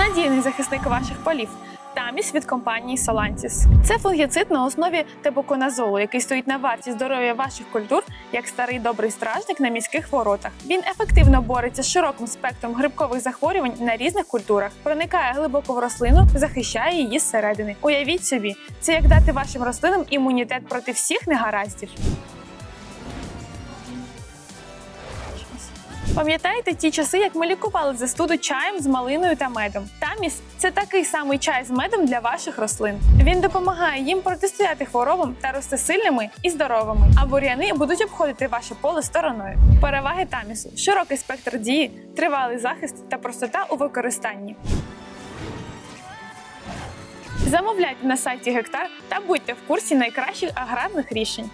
надійний захисник ваших полів. Таміс від компанії Solantis. Це фунгіцид на основі тебуконазолу, який стоїть на варті здоров'я ваших культур як старий добрий стражник на міських воротах. Він ефективно бореться з широким спектром грибкових захворювань на різних культурах, проникає глибоко в рослину, захищає її зсередини. Уявіть собі, це як дати вашим рослинам імунітет проти всіх негараздів. Пам'ятаєте ті часи, як ми лікували застуду чаєм з малиною та медом? Таміс це такий самий чай з медом для ваших рослин. Він допомагає їм протистояти хворобам та рости сильними і здоровими. А бур'яни будуть обходити ваше поле стороною. Переваги тамісу: широкий спектр дії, тривалий захист та простота у використанні. Замовляйте на сайті Гектар та будьте в курсі найкращих аграрних рішень.